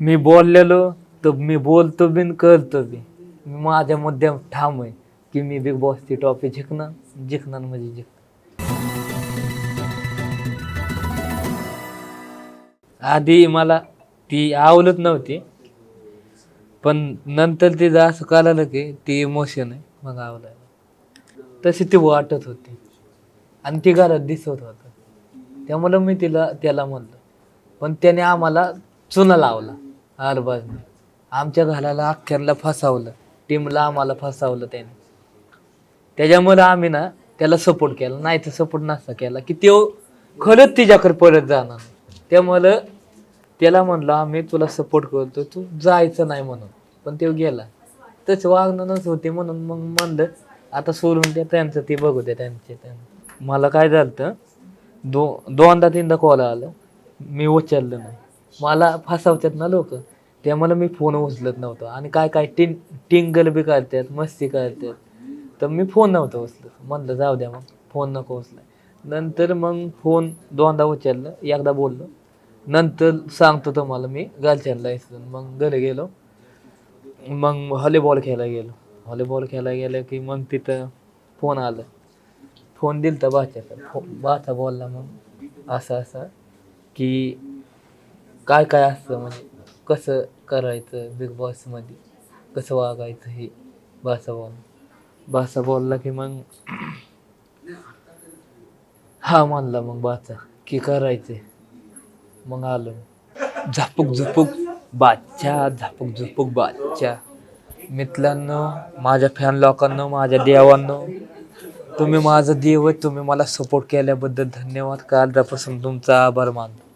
मी बोललेलो तर मी बोलतो बिन करतो बी. मी माझ्या मुद्द्यावर ठाम आहे की मी बिग बॉसची ट्रॉफी जिंकणार जिंकणार म्हणजे जिंकणार. आधी मला ती आवडत नव्हती पण नंतर तिचं असं कळालं की ती इमोशन आहे मग आवडायला तशी ती वाटत होती. आणि ती घरात दिसत होतं. त्यामुळं मी तिला त्याला म्हणलं. पण त्याने आम्हाला चुना लावला. अरबाजने आमच्या घराला अख्ख्याला फसावलं. टीमला आम्हाला फसावलं त्याने. त्याच्यामुळे आम्ही ना त्याला सपोर्ट केला. नाही तर सपोर्ट नसता केला. की तो खरंच तिच्याकडे परत जाणार त्यामुळं त्याला म्हणलं आम्ही तुला सपोर्ट करतो तू जायचं नाही म्हणून. पण तो गेला. तसं वागणंच होते म्हणून मग म्हणलं आता सोडून द्या त्यांचं ते बघू द्या त्यांचे त्यांचं. मला काय झालं दो दोनदा तीनदा कॉल आलं. मी उचललं नाही. मला फसवतात ना लोक. त्यामुळे मी फोन उचलत नव्हतो. आणि काय काय टिंग टिंगल बी करतात मस्ती करतात. तर मी फोन नव्हता उचलत. म्हणलं जाऊ द्या मग फोन नको उचला नंतर मग फोन दोनदा उचललं एकदा बोललो. नंतर सांगतो तुम्हाला मी घरच्यांना इसरून मग घरी गेलो. मग हॉलीबॉल खेळायला गेलो. हॉलीबॉल खेळायला गेलं की मग तिथं फोन आलं. फोन दिलं तर बाच्याकडे फो बाचा बोलला मग असं असं की काय काय असतं म्हणजे कसं करायचं बिग बॉसमध्ये कसं वागायचं हे? भाषा बोल. बाचा बोलला की मग हा मानला मग बाचा की करायचं. मग आलो. झापूक झुपूक बादच्या झापूक झुपूक बादच्या मित्रांनो माझ्या फॅन लोकांनो माझ्या देवांनो तुम्ही माझं देव तुम्ही मला सपोर्ट केल्याबद्दल धन्यवाद. कालपासून तुमचा आभार मानतो.